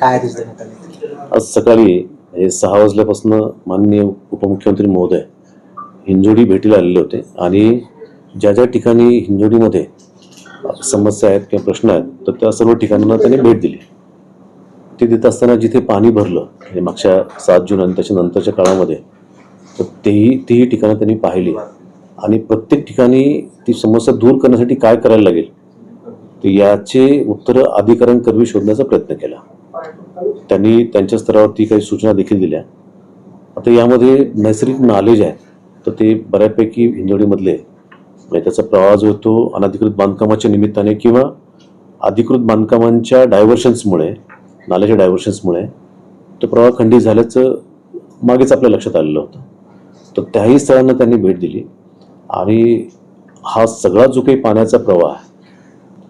काय आदेश देण्यात आले आज सकाळी हे सहा वाजल्यापासून माननीय उपमुख्यमंत्री महोदय हिंजोडी भेटीला आलेले होते आणि ज्या ज्या ठिकाणी हिंजोडीमध्ये समस्या आहेत किंवा प्रश्न आहेत तर त्या सर्व ठिकाणांना त्यांनी भेट दिली. ते देत असताना जिथे पाणी भरलं म्हणजे मागच्या सात जून आणि त्याच्या नंतरच्या काळामध्ये तर तेही तीही ठिकाणं त्यांनी पाहिली. आणि प्रत्येक ठिकाणी ती समस्या दूर करण्यासाठी काय करायला लागेल तर याचे उत्तरं अधिकाऱ्यांकरवी शोधण्याचा प्रयत्न केला. त्यांनी त्यांच्या स्तरावरती काही सूचना देखील दिल्या. आता यामध्ये नैसर्गिक नॉलेज आहे. तर ते बऱ्यापैकी हिंजवडीमधले म्हणजे त्याचा प्रवाह जो आहे तो अनधिकृत बांधकामाच्या निमित्ताने किंवा अधिकृत बांधकामांच्या डायव्हर्शन्समुळे नाल्याच्या डायव्हर्शन्समुळे तो प्रवाह खंडित झाल्याचं मागेच आपल्या लक्षात आलेलं होतं. तर त्याही स्थळांना त्यांनी भेट दिली. आणि हा सगळा जो काही पाण्याचा प्रवाह आहे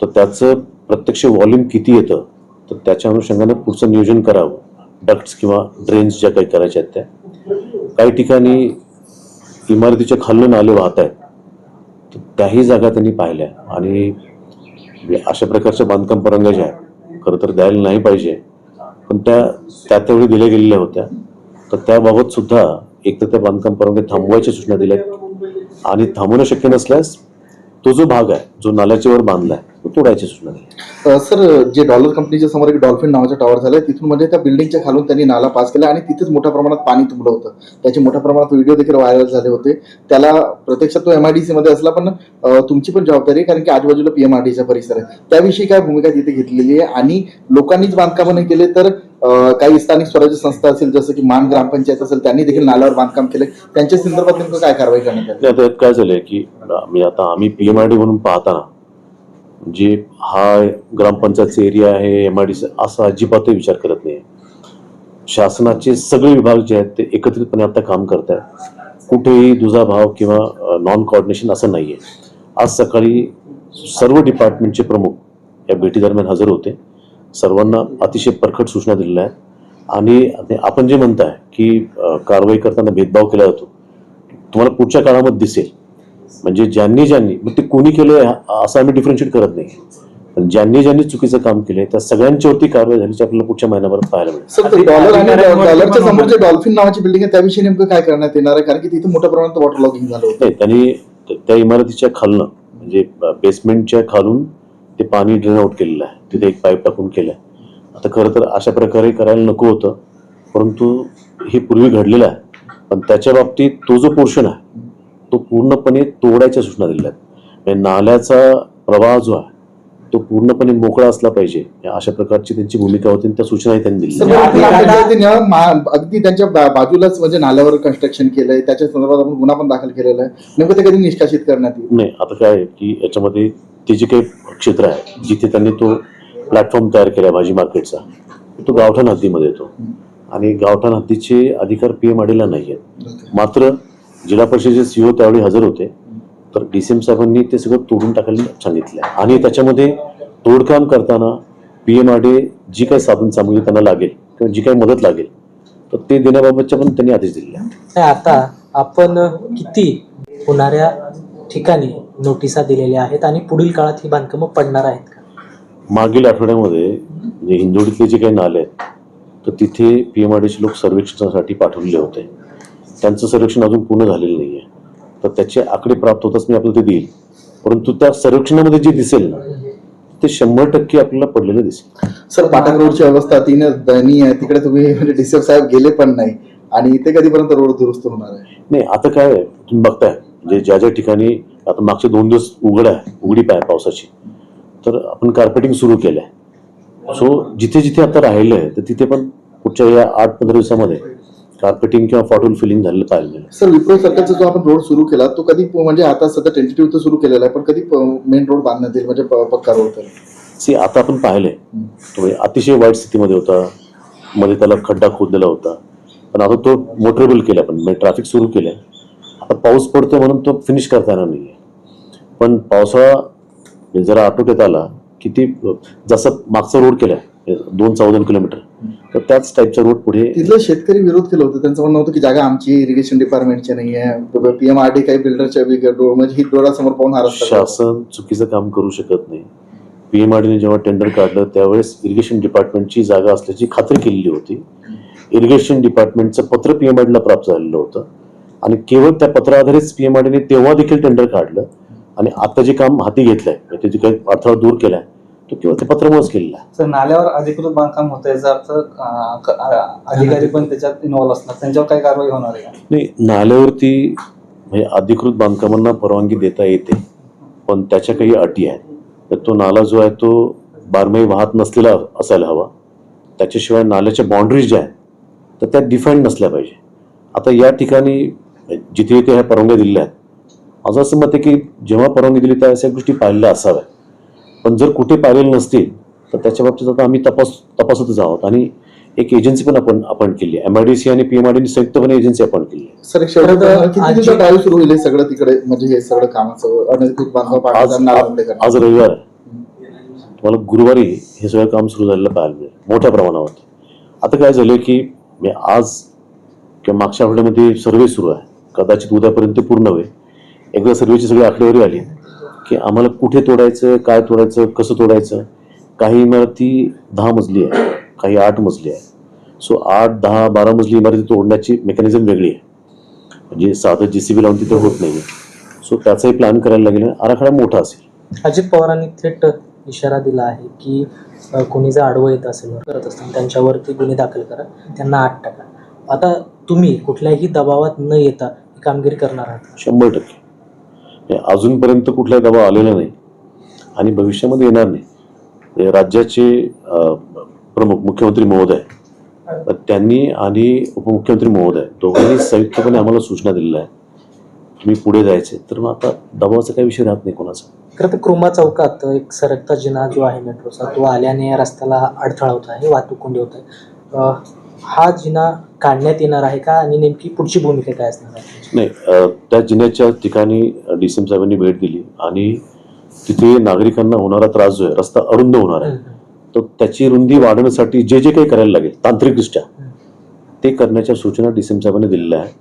तर त्याचं प्रत्यक्ष व्हॉल्यूम किती येतं तर त्याच्या अनुषंगाने पुढचं नियोजन करावं. डक्ट्स किंवा ड्रेन्स ज्या काही करायच्या आहेत त्या. काही ठिकाणी इमारतीच्या खालून आले वाहत आहेत तर त्याही जागा त्यांनी पाहिल्या. आणि अशा प्रकारच्या बांधकाम परंगा ज्या आहेत खरं तर द्यायला नाही पाहिजे. पण त्या त्या त्यावेळी दिल्या गेलेल्या होत्या. तर त्याबाबत सुद्धा एक तर त्या बांधकाम परवानग्या थांबवायच्या सूचना दिल्या आणि थांबवणं शक्य नसल्यास तो जो भाग आहे जो नाल्याच्या वर आहे तो तोडायची सूचना दिली. सर जे डॉलर कंपनीच्या समोर एक डॉल्फिन नावाचा टॉवर झालाय तिथून म्हणजे त्या बिल्डिंगच्या खालून त्यांनी नाला पास केला आणि तिथेच मोठ्या प्रमाणात पाणी तुंबलं होतं. त्याचे मोठ्या प्रमाणात व्हिडिओ देखील व्हायरल झाले होते. त्याला प्रत्यक्षात तो एमआयडीसी मध्ये असला पण तुमची पण जबाबदारी आहे कारण की आजूबाजूला पीएमआरडीचा परिसर आहे. त्याविषयी काय भूमिका तिथे घेतलेली आहे? आणि लोकांनीच बांधकाम नाही केले तर काही स्थानिक स्वराज्य संस्था असेल जसं की मान ग्रामपंचायत असेल त्यांनी देखील नाल्यावर बांधकाम केले त्यांच्या संदर्भात नेमकं काय कारवाई करण्यात आली? काय झालंय की मी आता आम्ही पी एम आय डी म्हणून पाहताना जे हा ग्रामपंचायतचा एरिया आहे एम आय डी असा अजिबातही विचार करत नाही. शासनाचे सगळे विभाग जे आहेत ते एकत्रितपणे आता काम करत आहेत कुठेही दुजाभाव किंवा नॉन कॉर्डिनेशन असं नाही आहे आज सकाळी सर्व डिपार्टमेंटचे प्रमुख या भेटीदरम्यान हजर होते. सर्वांना अतिशय परखट सूचना दिलेल्या आहेत. आणि आपण जे म्हणताय की कारवाई करताना भेदभाव केला जातो. तुम्हाला पुढच्या काळामध्ये दिसेल. म्हणजे ज्यांनी ज्यांनी मग ते कोणी केलंय हा- असं आम्ही डिफरन्शिएट करत नाही. पण ज्यांनी ज्यांनी चुकीचं काम केलंय त्या सगळ्यांच्यावरती कारवाई झाल्याची आपल्याला पुढच्या महिन्याभरात पाहायला मिळेल. डॉलर आणि डॉलरच्या समोर जे डॉल्फिन नावाची बिल्डिंग आहे त्याविषयी नेमकं काय करण्यात येणार आहे? कारण की तिथे मोठ्या प्रमाणात वॉटर लॉगिंग झालं होतं. त्यांनी त्या इमारतीच्या खालनं म्हणजे बेसमेंटच्या खालून ते पाणी ड्रेन आउट केलेलं आहे. तिथे एक पाईप टाकून केलं आहे आता खरं तर अशा प्रकारे करायला नको होतं परंतु हे पूर्वी घडलेलं आहे. पण त्याच्या बाबतीत तो जो पोर्शन आहे तो पूर्णपणे तोडायच्या सूचना दिल्या आहेत म्हणजे नाल्याचा प्रवाह जो आहे तो पूर्णपणे मोकळा असला पाहिजे. या अशा प्रकारची त्यांची भूमिका होती आणि त्या सूचनाही त्यांनी मा- अगदी त्यांच्या बाजूलाच म्हणजे नाल्यावर कन्स्ट्रक्शन केलंय. त्याच्या संदर्भात आपण गुन्हा पण दाखल केलेला आहे. नेमकं ते कधी निष्कासित करण्यात येईल? नाही आता काय की याच्यामध्ये ते जे काही क्षेत्र आहे जिथे त्यांनी तो प्लॅटफॉर्म तयार केला भाजी मार्केटचा तो गावठाण हद्दीमध्ये येतो. आणि गावठाण हद्दीचे अधिकार पी एम आडीला नाही आहेत मात्र जिल्हा परिषदेचे सीओ त्यावेळी हजर होते. तर डी सी एम साहेबांनी ते सगळं तोडून टाकायला सांगितलं आहे आणि त्याच्यामध्ये तोडकाम करताना पी एम आर डी जी काही साधन सामग्री त्यांना लागेल किंवा जी काही मदत लागेल तर ते देण्याबाबतच्या पण त्यांनी आदेश दिलेले आहेत. नाही, आता आपण किती होणाऱ्या ठिकाणी नोटिसा दिलेल्या आहेत आणि पुढील काळात ही बांधकामं पडणार आहेत का? मागील आठवड्यामध्ये म्हणजे हिंदोडीतले जे काही नाले आहेत तर तिथे पी एम आर डीचे लोक सर्वेक्षणासाठी पाठवलेले होते. त्यांचं सर्वेक्षण अजून पूर्ण झालेलं नाही आहे तर त्याचे आकडे प्राप्त होताच मी आपल्याला ते देईल. परंतु त्या सर्वेक्षणामध्ये जे दिसेल ना ते शंभर टक्के आपल्याला पडलेलं दिसेल. सर पाटक रोडची अवस्था तीन दयनीय आहे. तिकडे तुम्ही म्हणजे डीसीएफ साहेब गेले पण नाही. आणि इथे कधीपर्यंत रोड दुरुस्त होणार आहे? नाही आता काय तुम्ही बघताय. म्हणजे ज्या ज्या ठिकाणी आता मागचे दोन दिवस उघड आहे उघडीप आहे पावसाची. तर आपण कार्पेटिंग सुरू केलं आहे सो जिथे जिथे आता राहिलं आहे तर तिथे पण पुढच्या या आठ पंधरा दिवसामध्ये कार्पेटिंग किंवा फॉटोल फिलिंग झालेलं मिळेल सर विप्रो सर्कलचा जो आपण रोड सुरू केला तो कधी म्हणजे आता सध्या टेंटेटिव्ह तर सुरू केलेला आहे पण कधी मेन रोड बांधण्यात येईल म्हणजे पक्का रोड तर? सी आता आपण पाहिलंय. तो म्हणजे अतिशय वाईट स्थितीमध्ये होता. मध्ये त्याला खड्डा खोदलेला होता. पण आता तो मोटरेबल केला पण म्हणजे ट्रॅफिक सुरू केलंय. आता पाऊस पडतोय म्हणून तो फिनिश करता येणार नाहीये. पण पावसाळा म्हणजे जरा आटोक्यात आला की ती जसं मागचा रोड केलाय दोन चौदा किलोमीटर. तर त्याच टाईपचा रोड पुढे तिथलं शेतकरी विरोध केला होतं. त्यांचं म्हणणं होतं की जागा आमची इरिगेशन डिपार्टमेंटची नाही आहे पीएमआरडी काही बिल्डरच्या म्हणजे ही डोळ्यासमोर पाहून हा. शासन चुकीचं काम करू शकत नाही. पी एम आर डीने जेव्हा टेंडर काढलं त्यावेळेस इरिगेशन डिपार्टमेंटची जागा असल्याची खात्री केलेली होती. इरिगेशन डिपार्टमेंटचं पत्र पी एम आर डीला प्राप्त झालेलं होतं. आणि केवळ त्या पत्राआधारेच पी एम आर डीने तेव्हा देखील टेंडर काढलं. आणि आता जे काम हाती घेतलंय म्हणजे जे काही अडथळा दूर केलाय तो केवळ त्या पत्रामुळेच केलेला तर नाल्यावर अधिकृत बांधकाम होतं याचा अर्थ अधिकारी पण त्याच्यात इन्व्हॉल्व असणार. त्यांच्यावर काही कारवाई होणार आहे का? नाही नाल्यावरती म्हणजे अधिकृत बांधकामांना परवानगी देता येते पण त्याच्या काही अटी आहेत. तर तो नाला जो आहे तो बारमाही वाहत नसलेला असायला हवा. त्याच्याशिवाय नाल्याच्या बाउंड्रीज ज्या आहेत तर त्या डिफाईन नसल्या पाहिजे. आता या ठिकाणी जिथे जिथे ह्या परवानग्या दिलेल्या आहेत माझं असं मत आहे की जेव्हा परवानगी दिली त्या अशा गोष्टी पाहिलेल्या असाव्या पण जर कुठे पाहिलेल्या नसतील तर त्याच्या बाबतीत आता आम्ही तपास तपासतच आहोत. आणि एक एजन्सी पण आपण अपॉइंट केली आहे. एम आय डी सी आणि पी एम आय डी संयुक्तपणे एजन्सी अपॉइंट केली आहे. सर ड्राईव्ह सुरू होईल सगळं तिकडे? म्हणजे हे सगळं कामाचं अनधिकृत बांधकाम आज रविवार तुम्हाला गुरुवारी हे सगळं काम सुरू झालेलं पाहायला मिळेल. मोठ्या प्रमाणावर. आता काय झालं की मी आज किंवा मागच्या आठवड्यामध्ये सर्वे सुरू आहे. कदाचित उद्यापर्यंत पूर्ण होईल. एकदा सर्वेची सगळी आकडेवारी आली. की आम्हाला कुठे तोडायचं काय तोडायचं कसं तोडायचं काही इमारती दहा मजली आहे काही आठ मजली आहे. सो आठ दहा बारा मजली इमारती तोडण्याची मेकॅनिझम वेगळी आहे. म्हणजे साधं जी सी बी लावून तिथे होत नाही सो त्याचाही प्लॅन करायला लागेल आराखडा मोठा असेल. अजित पवारांनी थेट इशारा दिला आहे की कोणी जर आडवं येत असेल करत असतील त्यांच्यावरती गुन्हे दाखल करा त्यांना आठ टाका. आता तुम्ही कुठल्याही दबावात न येता ही कामगिरी करणार आहात. शंभर टक्के. अजूनपर्यंत कुठलाही दबाव आलेला नाही आणि भविष्यामध्ये येणार नाही. राज्याचे प्रमुख मुख्यमंत्री महोदय तर त्यांनी आणि उपमुख्यमंत्री महोदय दोघांनी संयुक्तपणे आम्हाला सूचना दिलेल्या आहे तुम्ही पुढे जायचे तर मग आता दबावाचा काही विषय राहत नाही कोणाचा. खरं तर क्रोमा चौकात एक सरकता जिना जो आहे मेट्रोचा तो आल्याने या रस्त्याला अडथळा होत आहे वाहतूक कोंडी होत आहे. हा जिना काढण्यात येणार आहे का? आणि नेमकी पुढची भूमिका काय असणार आहे? नाही त्या जिन्याच्या ठिकाणी डी सी एम साहेबांनी भेट दिली आणि तिथे नागरिकांना होणारा त्रास जो आहे रस्ता अरुंद होणार आहे. तर त्याची रुंदी वाढवण्यासाठी जे जे काही करायला लागेल तांत्रिकदृष्ट्या ते करण्याच्या सूचना डी सी एम साहेबांनी दिलेल्या आहे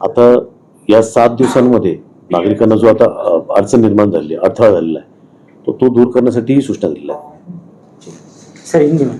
आता या सात दिवसांमध्ये नागरिकांना जो आता अडचण निर्माण झाली आहे अडथळा झालेला आहे तो तो दूर करण्यासाठी ही सूचना दिलेल्या आहे सर में